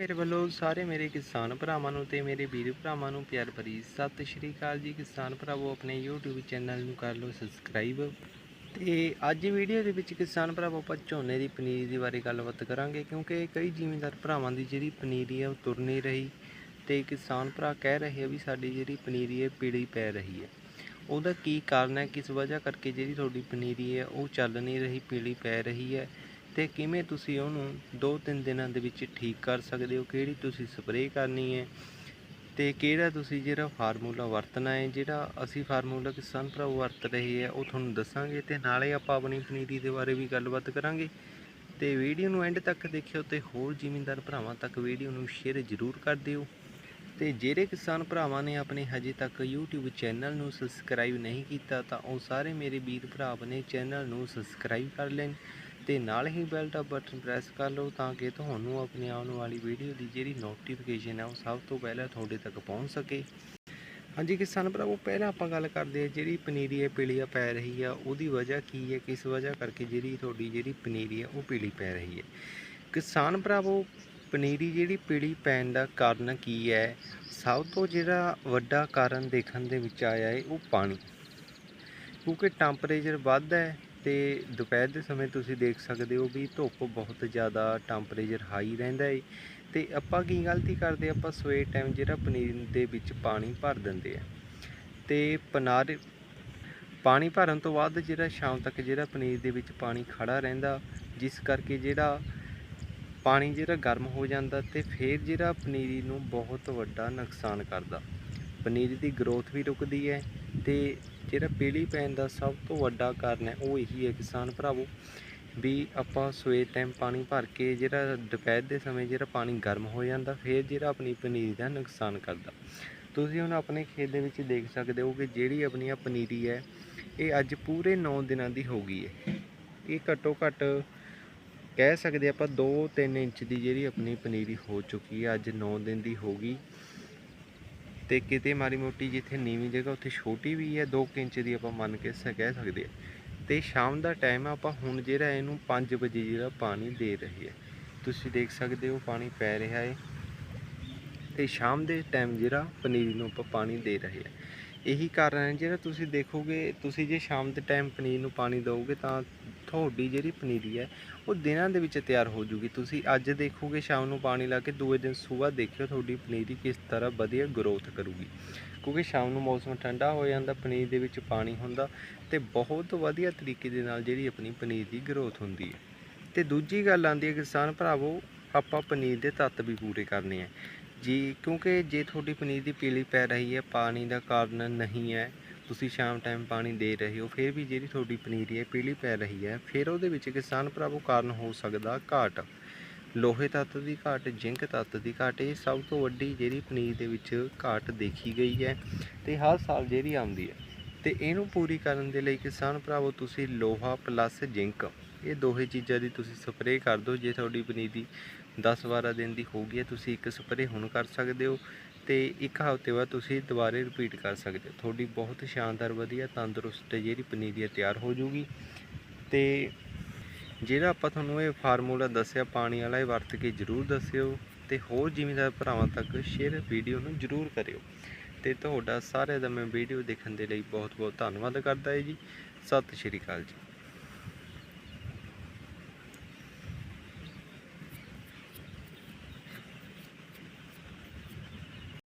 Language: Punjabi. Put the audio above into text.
ਮੇਰੇ ਵੱਲੋਂ ਸਾਰੇ ਮੇਰੇ ਕਿਸਾਨ ਭਰਾਵਾਂ ਨੂੰ ਤੇ ਮੇਰੇ ਵੀਰ ਭਰਾਵਾਂ ਨੂੰ ਪਿਆਰ ਭਰੀ ਸਤਿ ਸ਼੍ਰੀ ਅਕਾਲ ਜੀ। ਕਿਸਾਨ ਭਰਾਵੋ, ਆਪਣੇ YouTube ਚੈਨਲ ਨੂੰ ਕਰ ਲਓ ਸਬਸਕ੍ਰਾਈਬ ਤੇ ਅੱਜ ਵੀਡੀਓ ਦੇ ਵਿੱਚ ਕਿਸਾਨ ਭਰਾਵੋ, ਆਪਾਂ ਝੋਨੇ ਦੀ ਪਨੀਰੀ ਦੇ ਬਾਰੇ ਗੱਲਬਾਤ ਕਰਾਂਗੇ ਕਿਉਂਕਿ ਕਈ ਜ਼ਿਮੀਂਦਾਰ ਭਰਾਵਾਂ ਦੀ ਜਿਹੜੀ ਪਨੀਰੀ ਹੈ ਉਹ ਤੁਰ ਨਹੀਂ ਰਹੀ ਤੇ ਕਿਸਾਨ ਭਰਾ ਕਹਿ ਰਹੇ ਆ ਵੀ ਸਾਡੀ ਜਿਹੜੀ ਪਨੀਰੀ ਹੈ ਪੀਲੀ ਪੈ ਰਹੀ ਹੈ ਉਹਦਾ ਕੀ ਕਾਰਨ ਹੈ ਕਿਸ ਵਜ੍ਹਾ ਕਰਕੇ ਜਿਹੜੀ ਤੁਹਾਡੀ ਪਨੀਰੀ ਹੈ ਉਹ ਚੱਲ ਨਹੀਂ ਰਹੀ, ਪੀਲੀ ਪੈ ਰਹੀ ਹੈ ਤੇ ਕਿਵੇਂ ਤੁਸੀਂ ਉਹਨੂੰ 2-3 ਦਿਨਾਂ ਦੇ ਵਿੱਚ ਠੀਕ ਕਰ ਸਕਦੇ ਹੋ? ਕਿਹੜੀ ਤੁਸੀਂ ਸਪਰੇਅ ਕਰਨੀ ਹੈ? ਤੇ ਕਿਹੜਾ ਤੁਸੀਂ ਜਿਹੜਾ ਫਾਰਮੂਲਾ ਵਰਤਣਾ ਹੈ? ਜਿਹੜਾ ਅਸੀਂ ਫਾਰਮੂਲਾ ਕਿਸਾਨ ਭਰਾ ਵਰਤ ਰਹੇ ਹੈ, ਉਹ ਤੁਹਾਨੂੰ ਦੱਸਾਂਗੇ ਤੇ ਨਾਲੇ ਆਪਾਂ ਆਪਣੀ ਪਨੀਰੀ ਦੇ ਬਾਰੇ ਵੀ ਗੱਲਬਾਤ ਕਰਾਂਗੇ। ਤੇ ਵੀਡੀਓ ਨੂੰ ਐਂਡ ਤੱਕ ਦੇਖਿਓ ਤੇ ਹੋਰ ਜ਼ਿਮੀਂਦਾਰ ਭਰਾਵਾਂ ਤੱਕ ਵੀਡੀਓ ਨੂੰ ਸ਼ੇਅਰ ਜ਼ਰੂਰ ਕਰ ਦਿਓ। ਤੇ ਜਿਹੜੇ ਕਿਸਾਨ ਭਰਾਵਾਂ ਨੇ ਆਪਣੇ ਹਜੇ ਤੱਕ YouTube ਚੈਨਲ ਨੂੰ ਸਬਸਕ੍ਰਾਈਬ ਨਹੀਂ ਕੀਤਾ, ਤਾਂ ਉਹ ਸਾਰੇ ਮੇਰੇ ਵੀਰ ਭਰਾ ਆਪਣੇ ਚੈਨਲ ਨੂੰ ਸਬਸਕ੍ਰਾਈਬ ਕਰ ਲੈਣ। ਤੇ ਨਾਲ ਹੀ ਬੈਲ ਦਾ ਬਟਨ ਪ੍ਰੈਸ ਕਰ ਲਓ ਤਾਂ ਕਿ ਤੁਹਾਨੂੰ ਆਪਣੀ ਆਉਣ ਵਾਲੀ ਵੀਡੀਓ ਦੀ ਜਿਹੜੀ ਨੋਟੀਫਿਕੇਸ਼ਨ ਹੈ ਉਹ ਸਭ ਤੋਂ ਪਹਿਲਾਂ ਤੁਹਾਡੇ ਤੱਕ ਪਹੁੰਚ ਸਕੇ। ਹਾਂਜੀ ਕਿਸਾਨ ਭਰਾਵੋ, ਪਹਿਲਾਂ ਆਪਾਂ ਗੱਲ ਕਰਦੇ ਹਾਂ ਜਿਹੜੀ ਪਨੀਰੀ ਹੈ ਪੀਲੀਆ ਪੈ ਰਹੀ ਆ। ਉਹਦੀ ਵਜ੍ਹਾ ਕੀ ਹੈ? ਕਿਸ ਵਜ੍ਹਾ ਕਰਕੇ ਜਿਹੜੀ ਤੁਹਾਡੀ ਜਿਹੜੀ ਪਨੀਰੀ ਹੈ, ਉਹ ਪੀਲੀ ਪੈ ਰਹੀ ਹੈ? ਕਿਸਾਨ ਭਰਾਵੋ, ਪਨੀਰੀ ਜਿਹੜੀ ਪੀਲੀ ਪੈਣ ਦਾ ਕਾਰਨ ਕੀ ਹੈ? ਸਭ ਤੋਂ ਜਿਹੜਾ ਵੱਡਾ ਕਾਰਨ ਦੇਖਣ ਦੇ ਵਿੱਚ ਆਇਆ ਹੈ, ਉਹ ਪਾਣੀ। ਕਿਉਂਕਿ ਟੈਂਪਰੇਚਰ ਵੱਧ ਹੈ ਤੇ ਦੁਪਹਿਰ ਦੇ ਸਮੇਂ ਤੁਸੀਂ ਦੇਖ ਸਕਦੇ ਹੋ ਵੀ ਧੁੱਪ ਬਹੁਤ ਜ਼ਿਆਦਾ ਟੈਂਪਰੇਚਰ ਹਾਈ ਰਹਿੰਦਾ ਹੈ ਤੇ ਆਪਾਂ ਕੀ ਗਲਤੀ ਕਰਦੇ, ਆਪਾਂ ਸਵੇਰ ਟਾਈਮ ਜਿਹੜਾ ਪਨੀਰ ਦੇ ਵਿੱਚ ਪਾਣੀ ਭਰ ਦਿੰਦੇ ਆ। ਤੇ ਪਨਾਰ, ਪਾਣੀ ਭਰਨ ਤੋਂ ਬਾਅਦ ਜਿਹੜਾ ਸ਼ਾਮ ਤੱਕ ਜਿਹੜਾ ਪਨੀਰ ਦੇ ਵਿੱਚ ਪਾਣੀ ਖੜਾ ਰਹਿੰਦਾ, ਜਿਸ ਕਰਕੇ ਜਿਹੜਾ ਪਾਣੀ ਜਿਹੜਾ ਗਰਮ ਹੋ ਜਾਂਦਾ ਤੇ ਫਿਰ ਜਿਹੜਾ ਪਨੀਰੀ ਨੂੰ ਬਹੁਤ ਵੱਡਾ ਨੁਕਸਾਨ ਕਰਦਾ। ਪਨੀਰੀ ਦੀ ਗਰੋਥ ਵੀ ਰੁਕਦੀ ਹੈ ਤੇ ਜਿਹੜਾ ਪੀਲੀ ਪੈਣ ਦਾ ਸਭ ਤੋਂ ਵੱਡਾ ਕਾਰਨ ਹੈ, ਉਹ ਇਹੀ ਹੈ ਕਿਸਾਨ ਭਰਾਵੋ, ਵੀ ਆਪਾਂ ਸਵੇਰ ਟਾਈਮ ਪਾਣੀ ਭਰ ਕੇ ਜਿਹੜਾ ਦੁਪਹਿਰ ਦੇ ਸਮੇਂ ਜਿਹੜਾ ਪਾਣੀ ਗਰਮ ਹੋ ਜਾਂਦਾ, ਫਿਰ ਜਿਹੜਾ ਆਪਣੀ ਪਨੀਰੀ ਦਾ ਨੁਕਸਾਨ ਕਰਦਾ। ਤੁਸੀਂ ਹੁਣ ਆਪਣੇ ਖੇਤ ਦੇ ਵਿੱਚ ਦੇਖ ਸਕਦੇ ਹੋ ਕਿ ਜਿਹੜੀ ਆਪਣੀ ਪਨੀਰੀ ਹੈ, ਇਹ ਅੱਜ ਪੂਰੇ 9 ਦਿਨਾਂ ਦੀ ਹੋ ਗਈ ਹੈ। ਇਹ ਘੱਟੋ ਘੱਟ ਕਹਿ ਸਕਦੇ ਆਪਾਂ 2-3 ਇੰਚ ਦੀ ਜਿਹੜੀ ਆਪਣੀ ਪਨੀਰੀ ਹੋ ਚੁੱਕੀ ਹੈ, ਅੱਜ 9 ਦਿਨ ਦੀ ਹੋ ਗਈ। ਤੇ ਕਿਤੇ ਮਾੜੀ ਮੋਟੀ ਜਿੱਥੇ ਨੀਵੀਂ ਜਗ੍ਹਾ, ਉੱਥੇ ਛੋਟੀ ਵੀ ਹੈ 2 ਇੰਚ ਦੀ ਆਪਾਂ ਮੰਨ ਕੇ ਸ, ਕਹਿ ਸਕਦੇ ਹਾਂ। ਤੇ ਸ਼ਾਮ ਦਾ ਟਾਈਮ ਆਪਾਂ ਹੁਣ ਜਿਹੜਾ ਇਹਨੂੰ 5 ਵਜੇ ਜਿਹੜਾ ਪਾਣੀ ਦੇ ਰਹੇ ਹੈ। ਤੁਸੀਂ ਦੇਖ ਸਕਦੇ ਹੋ ਪਾਣੀ ਪੈ ਰਿਹਾ ਹੈ। ਤੇ ਸ਼ਾਮ ਦੇ ਟਾਈਮ ਜਿਹੜਾ ਪਨੀਰੀ ਨੂੰ ਆਪਾਂ ਪਾਣੀ ਦੇ ਰਹੇ ਹਾਂ। ਇਹੀ ਕਾਰਨ ਹੈ ਜਿਹੜਾ ਤੁਸੀਂ ਦੇਖੋਗੇ, ਤੁਸੀਂ ਜੇ ਸ਼ਾਮ ਦੇ ਟਾਈਮ ਪਨੀਰ ਨੂੰ ਪਾਣੀ ਦਿਓਗੇ ਤਾਂ ਤੁਹਾਡੀ ਜਿਹੜੀ ਪਨੀਰੀ ਹੈ, ਉਹ ਦਿਨਾਂ ਦੇ ਵਿੱਚ ਤਿਆਰ ਹੋ ਜੂਗੀ। ਤੁਸੀਂ ਅੱਜ ਦੇਖੋਗੇ, ਸ਼ਾਮ ਨੂੰ ਪਾਣੀ ਲਾ ਕੇ ਦੂਏ ਦਿਨ ਸਵੇਰ ਦੇਖਿਓ ਤੁਹਾਡੀ ਪਨੀਰੀ ਕਿਸ ਤਰ੍ਹਾਂ ਵਧੀਆ ਗਰੋਥ ਕਰੂਗੀ। ਕਿਉਂਕਿ ਸ਼ਾਮ ਨੂੰ ਮੌਸਮ ਠੰਡਾ ਹੋ ਜਾਂਦਾ, ਪਨੀਰ ਦੇ ਵਿੱਚ ਪਾਣੀ ਹੁੰਦਾ ਤੇ ਬਹੁਤ ਵਧੀਆ ਤਰੀਕੇ ਦੇ ਨਾਲ ਜਿਹੜੀ ਆਪਣੀ ਪਨੀਰ ਦੀ ਗਰੋਥ ਹੁੰਦੀ ਹੈ। ਤੇ ਦੂਜੀ ਗੱਲ ਆਉਂਦੀ ਹੈ, ਕਿਸਾਨ ਭਰਾਵੋ, ਆਪਾਂ ਪਨੀਰ ਦੇ ਤੱਤ ਵੀ ਪੂਰੇ ਕਰਨੇ ਆ। ਜੀ, ਕਿਉਂਕਿ ਜੇ ਤੁਹਾਡੀ ਪਨੀਰ ਦੀ ਪੀਲੀ ਪੈ ਰਹੀ ਹੈ, ਪਾਣੀ ਦਾ ਕਾਰਨ ਨਹੀਂ ਹੈ ਤੁਸੀਂ ਸ਼ਾਮ ਟਾਈਮ ਪਾਣੀ ਦੇ ਰਹੇ ਹੋ, ਫਿਰ ਵੀ ਜਿਹੜੀ ਤੁਹਾਡੀ ਪਨੀਰੀ ਹੈ, ਪੀਲੀ ਪੈ ਰਹੀ ਹੈ, ਫਿਰ ਉਹਦੇ ਵਿੱਚ ਕਿਸਾਨ ਭਰਾਵੋ ਕਾਰਨ ਹੋ ਸਕਦਾ ਘਾਟ। ਲੋਹੇ ਤੱਤ ਦੀ ਘਾਟ, ਜ਼ਿੰਕ ਤੱਤ ਦੀ ਘਾਟ, ਇਹ ਸਭ ਤੋਂ ਵੱਡੀ ਜਿਹੜੀ ਪਨੀਰ ਦੇ ਵਿੱਚ ਘਾਟ ਦੇਖੀ ਗਈ ਹੈ ਤੇ ਹਰ ਸਾਲ ਜਿਹੜੀ ਆਉਂਦੀ ਹੈ। ਤੇ ਇਹਨੂੰ ਪੂਰੀ ਕਰਨ ਦੇ ਲਈ ਕਿਸਾਨ ਭਰਾਵੋ ਤੁਸੀਂ ਲੋਹਾ ਪਲੱਸ ਜ਼ਿੰਕ, ਇਹ ਦੋਹੇ ਚੀਜ਼ਾਂ ਦੀ ਤੁਸੀਂ ਸਪਰੇਅ ਕਰ ਦਿਓ। ਜੇ ਤੁਹਾਡੀ ਪਨੀਰੀ 10-12 ਦਿਨ ਦੀ ਹੋ ਗਈ ਹੈ, ਤੁਸੀਂ ਇੱਕ ਸਪਰੇਅ ਹੁਣ ਕਰ ਸਕਦੇ ਹੋ। ਤੇ ਇੱਕ ਹਫ਼ਤੇ ਬਾਅਦ ਤੁਸੀਂ ਦੁਬਾਰੇ ਰਿਪੀਟ ਕਰ ਸਕਦੇ ਹੋ। ਤੁਹਾਡੀ ਬਹੁਤ ਸ਼ਾਨਦਾਰ, ਵਧੀਆ, ਤੰਦਰੁਸਤ ਜਿਹੜੀ ਪਨੀਰੀ ਹੈ ਤਿਆਰ ਹੋ ਜੂਗੀ ਤੇ ਜਿਹੜਾ ਆਪਾਂ ਤੁਹਾਨੂੰ ਇਹ ਫਾਰਮੂਲਾ ਦੱਸਿਆ, ਪਾਣੀ ਵਾਲਾ, ਇਹ ਵਰਤ ਕੇ ਜ਼ਰੂਰ ਦੱਸਿਓ ਤੇ ਹੋਰ ਜ਼ਿਮੀਂਦਾਰ ਭਰਾਵਾਂ ਤੱਕ ਸ਼ੇਅਰ ਵੀਡੀਓ ਨੂੰ ਜ਼ਰੂਰ ਕਰਿਓ। ਤੇ ਤੁਹਾਡਾ ਸਾਰਿਆਂ ਦਾ ਮੈਂ ਵੀਡੀਓ ਦੇਖਣ ਦੇ ਲਈ ਬਹੁਤ ਬਹੁਤ ਧੰਨਵਾਦ ਕਰਦਾ ਹਾਂ ਜੀ। ਸਤਿ ਸ਼੍ਰੀ ਅਕਾਲ ਜੀ।